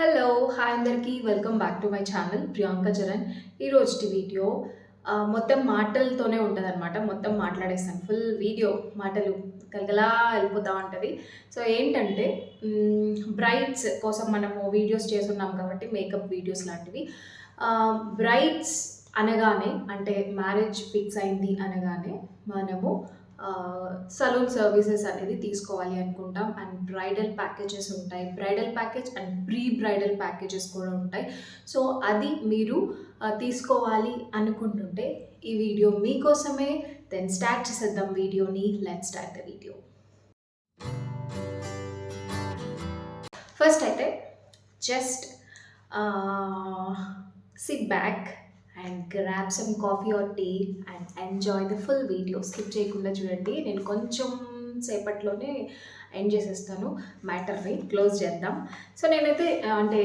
Hello hi అందరికీ. Welcome back to my channel Priyanka Charan ఈరోజు video మొత్తం మాటలతోనే ఉంటుంది అనమాట మొత్తం మాట్లాడేస్తాను. ఫుల్ వీడియో మాటలు కలగలా వెళ్ళిపోతూ ఉంటుంది. సో ఏంటంటే బ్రైడ్స్ కోసం మనము వీడియోస్ చేస్తున్నాం కాబట్టి మేకప్ వీడియోస్ లాంటివి. బ్రైడ్స్ అనగానే అంటే మ్యారేజ్ ఫిక్స్ అయింది అనగానే మనము సలూన్ సర్వీసెస్ అనేది తీసుకోవాలి అనుకుంటాం. అండ్ బ్రైడల్ ప్యాకేజెస్ ఉంటాయి. Bridal package and pre bridal packages కూడా ఉంటాయి. సో అది మీరు తీసుకోవాలి అనుకుంటుంటే ఈ వీడియో మీకోసమే. దెన్ స్టార్ట్ చేసేద్దాం వీడియోని. Let start the video first అయితే just sit back and grab some coffee or tea and enjoy the full video skip చేయకుండా చూడండి. నేను కొంచెం సేపట్లోనే ఎండ్ చేసేస్తాను. మ్యాటర్ని క్లోజ్ చేద్దాం. సో నేనైతే అంటే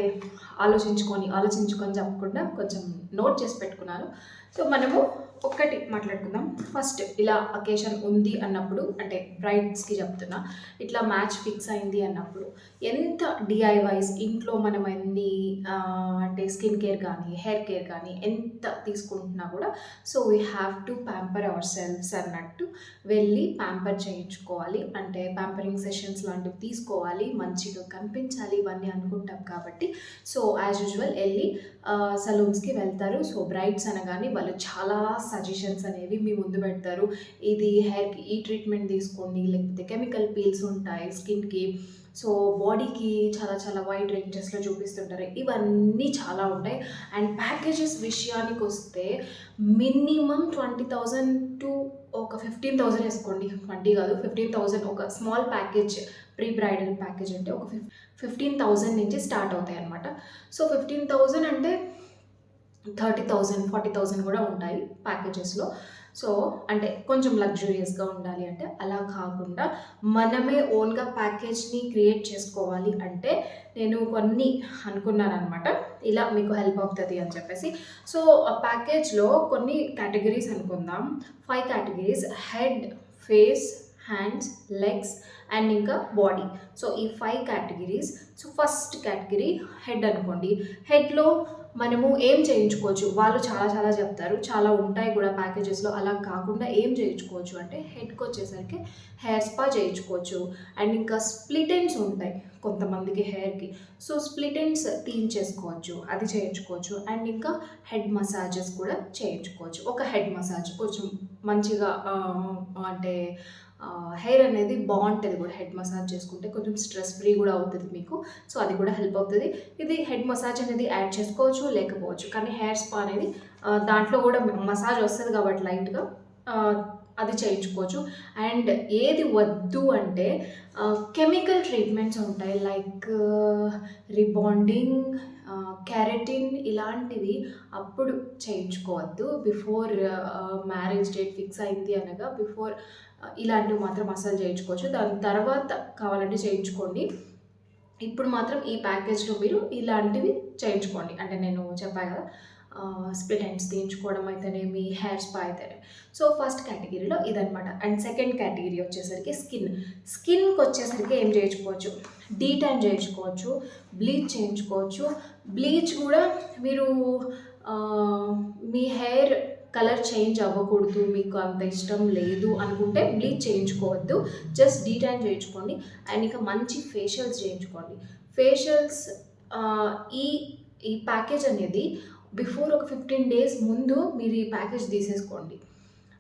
ఆలోచించుకొని ఆలోచించుకొని చెప్పకుండా కొంచెం నోట్ చేసి పెట్టుకున్నాను. సో మనము ఒక్కటి మాట్లాడుకుందాం. ఫస్ట్ ఇలా అకేషన్ ఉంది అన్నప్పుడు అంటే బ్రైడ్స్కి చెప్తున్నా ఇట్లా మ్యాచ్ ఫిక్స్ అయింది అన్నప్పుడు ఎంత డిఐవైస్ ఇంట్లో మనం ఎన్ని అంటే స్కిన్ కేర్ కానీ హెయిర్ కేర్ కానీ ఎంత తీసుకుంటున్నా కూడా so we have to pamper our selfs అన్నట్టు వెళ్ళి ప్యాంపర్ చేయించుకోవాలి. అంటే ప్యాంపరింగ్ సెషన్స్ లాంటివి తీసుకోవాలి మంచిగా కనిపించాలి ఇవన్నీ అనుకుంటాం కాబట్టి. సో యాజ్ యూజువల్ వెళ్ళి సలూన్స్కి వెళ్తారు. సో బ్రైడ్స్ అనగానే వాళ్ళు చాలా సజెషన్స్ అనేవి మీ ముందు పెడతారు. ఇది హెయిర్కి ఈ ట్రీట్మెంట్ తీసుకోండి లేకపోతే కెమికల్ పీల్స్ ఉంటాయి స్కిన్కి సో బాడీకి చాలా చాలా వైడ్ రేంజెస్లో చూపిస్తుంటారు. ఇవన్నీ చాలా ఉంటాయి. అండ్ ప్యాకేజెస్ విషయానికి వస్తే మినిమం ట్వంటీ థౌజండ్ టు ఒక ఫిఫ్టీన్ థౌజండ్ వేసుకోండి. ట్వంటీ కాదు ఫిఫ్టీన్ థౌజండ్ ఒక small package pre bridal package అంటే ఒక ఫిఫ్ ఫిఫ్టీన్ థౌజండ్ నుంచి స్టార్ట్ అవుతాయి అనమాట సో ఫిఫ్టీన్ థౌజండ్ అంటే థర్టీ థౌజండ్ ఫార్టీ థౌజండ్ కూడా ఉంటాయి ప్యాకేజెస్లో. సో అంటే కొంచెం లగ్జూరియస్గా ఉండాలి అంటే అలా కాకుండా మనమే ఓన్గా ప్యాకేజ్ని క్రియేట్ చేసుకోవాలి అంటే నేను కొన్ని అనుకున్నాను అనమాట ఇలా మీకు హెల్ప్ అవుతుంది అని చెప్పేసి. సో ఆ ప్యాకేజ్లో కొన్ని కేటగిరీస్ అనుకుందాం. Five categories. Head face hands legs and ఇంకా బాడీ సో ఈ five categories so first category head అనుకోండి. హెడ్లో మనము ఏం చేయించుకోవచ్చు? వాళ్ళు చాలా చాలా చెప్తారు. చాలా ఉంటాయి కూడా ప్యాకేజెస్లో అలా కాకుండా ఏం చేయించుకోవచ్చు అంటే హెడ్కి వచ్చేసరికి హెయిర్ స్పా చేయించుకోవచ్చు. అండ్ ఇంకా స్ప్లిట్ ఎండ్స్ ఉంటాయి కొంతమందికి హెయిర్కి సో స్ప్లిట్ ఎండ్స్ తీయించేసుకోవచ్చు అది చేయించుకోవచ్చు. అండ్ ఇంకా హెడ్ మసాజెస్ కూడా చేయించుకోవచ్చు. ఒక హెడ్ మసాజ్ కొంచెం మంచిగా అంటే హెయిర్ అనేది బాగుంటుంది కూడా హెడ్ మసాజ్ చేసుకుంటే కొంచెం స్ట్రెస్ ఫ్రీ కూడా అవుతుంది మీకు. సో అది కూడా హెల్ప్ అవుతుంది. ఇది హెడ్ మసాజ్ అనేది యాడ్ చేసుకోవచ్చు లేకపోవచ్చు. కానీ హెయిర్ స్పా అనేది దాంట్లో కూడా మసాజ్ వస్తుంది కాబట్టి లైట్గా అది చేయించుకోవచ్చు. అండ్ ఏది వద్దు అంటే కెమికల్ ట్రీట్మెంట్స్ ఉంటాయి. లైక్ రిబాండింగ్ క్యారెటిన్ ఇలాంటివి అప్పుడు చేయించుకోవద్దు. బిఫోర్ మ్యారేజ్ డేట్ ఫిక్స్ అయింది అనగా బిఫోర్ ఇలాంటివి మాత్రం అసలు చేయించుకోవచ్చు. దాని తర్వాత కావాలంటే చేయించుకోండి. ఇప్పుడు మాత్రం ఈ ప్యాకేజ్లో మీరు ఇలాంటివి చేయించుకోండి. అంటే నేను చెప్పాను కదా స్ప్లిట్ హ్యాండ్స్ తీయించుకోవడం అయితేనేమి హెయిర్ స్పా అయితేనే. సో ఫస్ట్ కేటగిరీలో ఇదనమాట అండ్ సెకండ్ కేటగిరీ వచ్చేసరికి స్కిన్ స్కిన్కి వచ్చేసరికి ఏం చేయించుకోవచ్చు? డీటాన్ చేయించుకోవచ్చు బ్లీచ్ చేయించుకోవచ్చు. బ్లీచ్ కూడా మీరు మీ హెయిర్ కలర్ చేంజ్ అవ్వకూడదు మీకు అంత ఇష్టం లేదు అనుకుంటే బ్లీచ్ చేయించుకోవద్దు. జస్ట్ డీటాన్ చేయించుకోండి. అండ్ ఇంకా మంచి ఫేషియల్స్ చేయించుకోండి. ఫేషియల్స్ ఈ ఈ ప్యాకేజ్ అనేది బిఫోర్ ఒక ఫిఫ్టీన్ డేస్ ముందు మీరు ఈ ప్యాకేజ్ తీసేసుకోండి.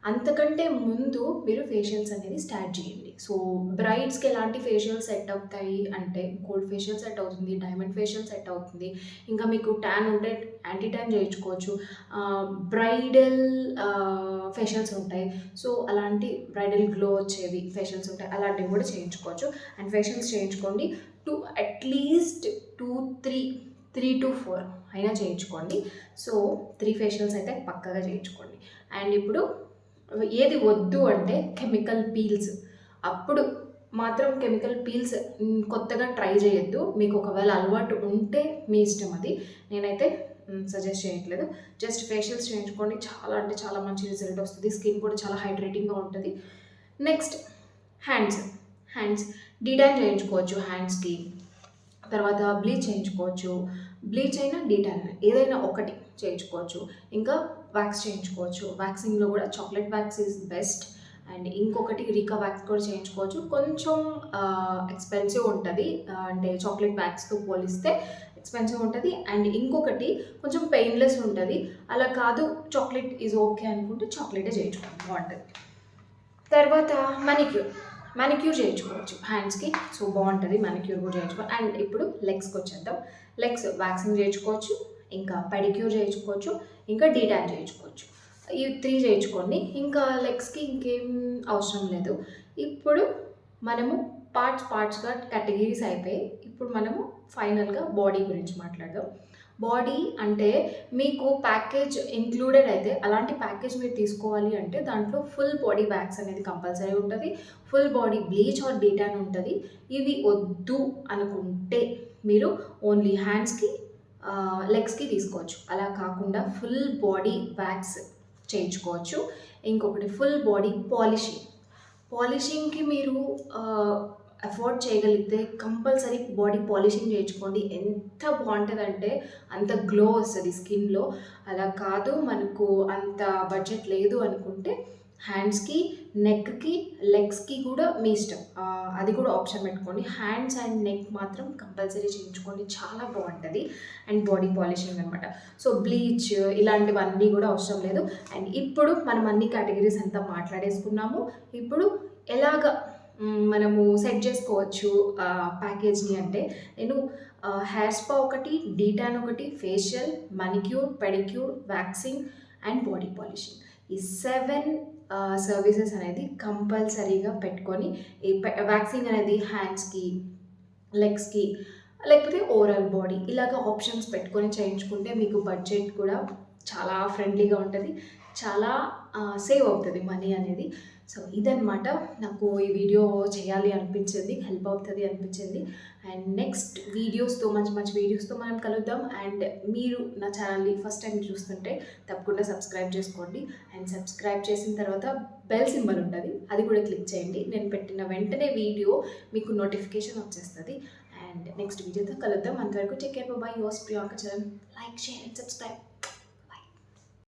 అంతకంటే ముందు మీరు ఫేషియల్స్ అనేది స్టార్ట్ చేయండి. సో బ్రైడ్స్కి ఎలాంటి ఫేషియల్ సెట్ అవుతాయి అంటే గోల్డ్ ఫేషియల్ సెట్ అవుతుంది డైమండ్ ఫేషియల్ సెట్ అవుతుంది. ఇంకా మీకు ట్యాన్ ఉంటే యాంటీ ట్యాన్ చేయించుకోవచ్చు బ్రైడల్ ఫేషియల్స్ ఉంటాయి. సో అలాంటి బ్రైడల్ గ్లో వచ్చేవి ఫేషియల్స్ ఉంటాయి. అలాంటివి కూడా చేయించుకోవచ్చు. అండ్ ఫేషియల్స్ చేయించుకోండి. Two at least two three three to four అయినా చేయించుకోండి. సో త్రీ ఫేషియల్స్ అయితే పక్కగా చేయించుకోండి. అండ్ ఇప్పుడు ఏది వద్దు అంటే కెమికల్ పీల్స్. అప్పుడు మాత్రం కెమికల్ పీల్స్ కొత్తగా ట్రై చేయొద్దు. మీకు ఒకవేళ అలవాటు ఉంటే మీ ఇష్టం అది. నేనైతే సజెస్ట్ చేయట్లేదు. జస్ట్ ఫేషియల్స్ చేయించుకోండి. చాలా అంటే చాలా మంచి రిజల్ట్ వస్తుంది. స్కిన్ కూడా చాలా హైడ్రేటింగ్గా ఉంటుంది. నెక్స్ట్ హ్యాండ్స్ హ్యాండ్స్ డీటైన్ చేయించుకోవచ్చు. హ్యాండ్స్కి తర్వాత బ్లీచ్ చేయించుకోవచ్చు. బ్లీచ్ అయినా డీటాన్ ఏదైనా ఒకటి. చేయించుకోవచ్చు. ఇంకా వ్యాక్స్ చేయించుకోవచ్చు. వ్యాక్సింగ్లో కూడా chocolate wax is best and ఇంకొకటి రీకా వ్యాక్స్ కూడా చేయించుకోవచ్చు. కొంచెం ఎక్స్పెన్సివ్ ఉంటుంది. అంటే చాక్లెట్ వ్యాక్స్తో పోలిస్తే ఎక్స్పెన్సివ్ ఉంటుంది. అండ్ ఇంకొకటి కొంచెం పెయిన్లెస్ ఉంటుంది. అలా కాదు చాక్లెట్ ఈజ్ ఓకే అనుకుంటే చాక్లెటే చేయించుకోండి బాగుంటుంది. తర్వాత మానిక్యూర్ మెనిక్యూర్ చేయించుకోవచ్చు. హ్యాండ్స్కి సో బాగుంటుంది. మెనిక్యూర్ కూడా చేయించుకోవచ్చు అండ్ ఇప్పుడు లెగ్స్కి వచ్చేద్దాం. లెగ్స్ వ్యాక్సింగ్ చేయించుకోవచ్చు. ఇంకా పెడిక్యూర్ చేయించుకోవచ్చు ఇంకా డీటాన్ చేయించుకోవచ్చు. ఈ త్రీ చేయించుకోండి. ఇంకా లెగ్స్కి ఇంకేం అవసరం లేదు. ఇప్పుడు మనము పార్ట్స్ పార్ట్స్గా కేటగిరీస్ అయిపోయి ఇప్పుడు మనము ఫైనల్గా బాడీ గురించి మాట్లాడదాం. బాడీ అంటే మీకు ప్యాకేజ్ ఇంక్లూడెడ్ అయితే అలాంటి ప్యాకేజ్ మీరు తీసుకోవాలి అంటే దాంట్లో ఫుల్ బాడీ వ్యాక్స్ అనేది కంపల్సరీ ఉంటుంది. Full body bleach or detan ఉంటుంది. ఇవి వద్దు అనుకుంటే మీరు ఓన్లీ హ్యాండ్స్కి లెగ్స్కి తీసుకోవచ్చు. అలా కాకుండా ఫుల్ బాడీ వ్యాక్స్ చేయించుకోవచ్చు. ఇంకొకటి ఫుల్ బాడీ పాలిషింగ్ పాలిషింగ్కి మీరు అఫోర్డ్ చేయగలిగితే కంపల్సరీ బాడీ పాలిషింగ్ చేయించుకోండి. ఎంత బాగుంటుందంటే అంత గ్లో వస్తుంది స్కిన్లో అలా కాదు మనకు అంత బడ్జెట్ లేదు అనుకుంటే హ్యాండ్స్కి నెక్కి లెగ్స్కి కూడా మీ ఇష్టం. అది కూడా ఆప్షన్ పెట్టుకోండి. హ్యాండ్స్ అండ్ నెక్ మాత్రం కంపల్సరీ చేయించుకోండి. చాలా బాగుంటుంది. అండ్ బాడీ పాలిషింగ్ అనమాట సో బ్లీచ్ ఇలాంటివన్నీ కూడా అవసరం లేదు. అండ్ ఇప్పుడు మనం అన్ని కేటగిరీస్ అంతా మాట్లాడేసుకున్నాము. ఇప్పుడు ఎలాగ మనము సెట్ చేసుకోవచ్చు ప్యాకేజ్ని అంటే నేను హెయిర్ స్పా ఒకటి డీటాన్ ఒకటి facial manicure pedicure waxing and body polishing ఈ సెవెన్ సర్వీసెస్ అనేది కంపల్సరీగా పెట్టుకొని ఈ వ్యాక్సింగ్ అనేది హ్యాండ్స్కి లెగ్స్కి లేకపోతే ఓవరాల్ బాడీ ఇలాగ ఆప్షన్స్ పెట్టుకొని చేయించుకుంటే మీకు బడ్జెట్ కూడా చాలా ఫ్రెండ్లీగా ఉంటుంది. చాలా సేవ్ అవుతుంది మనీ అనేది. సో ఇదన్నమాట నాకు ఈ వీడియో చేయాలి అనిపించింది హెల్ప్ అవుతుంది అనిపించింది. అండ్ నెక్స్ట్ వీడియోస్తో మంచి మంచి వీడియోస్తో మనం కలుద్దాం. అండ్ మీరు నా ఛానల్ని ఫస్ట్ టైం చూస్తుంటే తప్పకుండా సబ్స్క్రైబ్ చేసుకోండి. అండ్ సబ్స్క్రైబ్ చేసిన తర్వాత బెల్ సింబల్ ఉంటుంది అది కూడా క్లిక్ చేయండి. నేను పెట్టిన వెంటనే వీడియో మీకు నోటిఫికేషన్ వచ్చేస్తుంది. అండ్ నెక్స్ట్ వీడియోతో కలుద్దాం. అంతవరకు check care bye yours Priyanka Charan like share and subscribe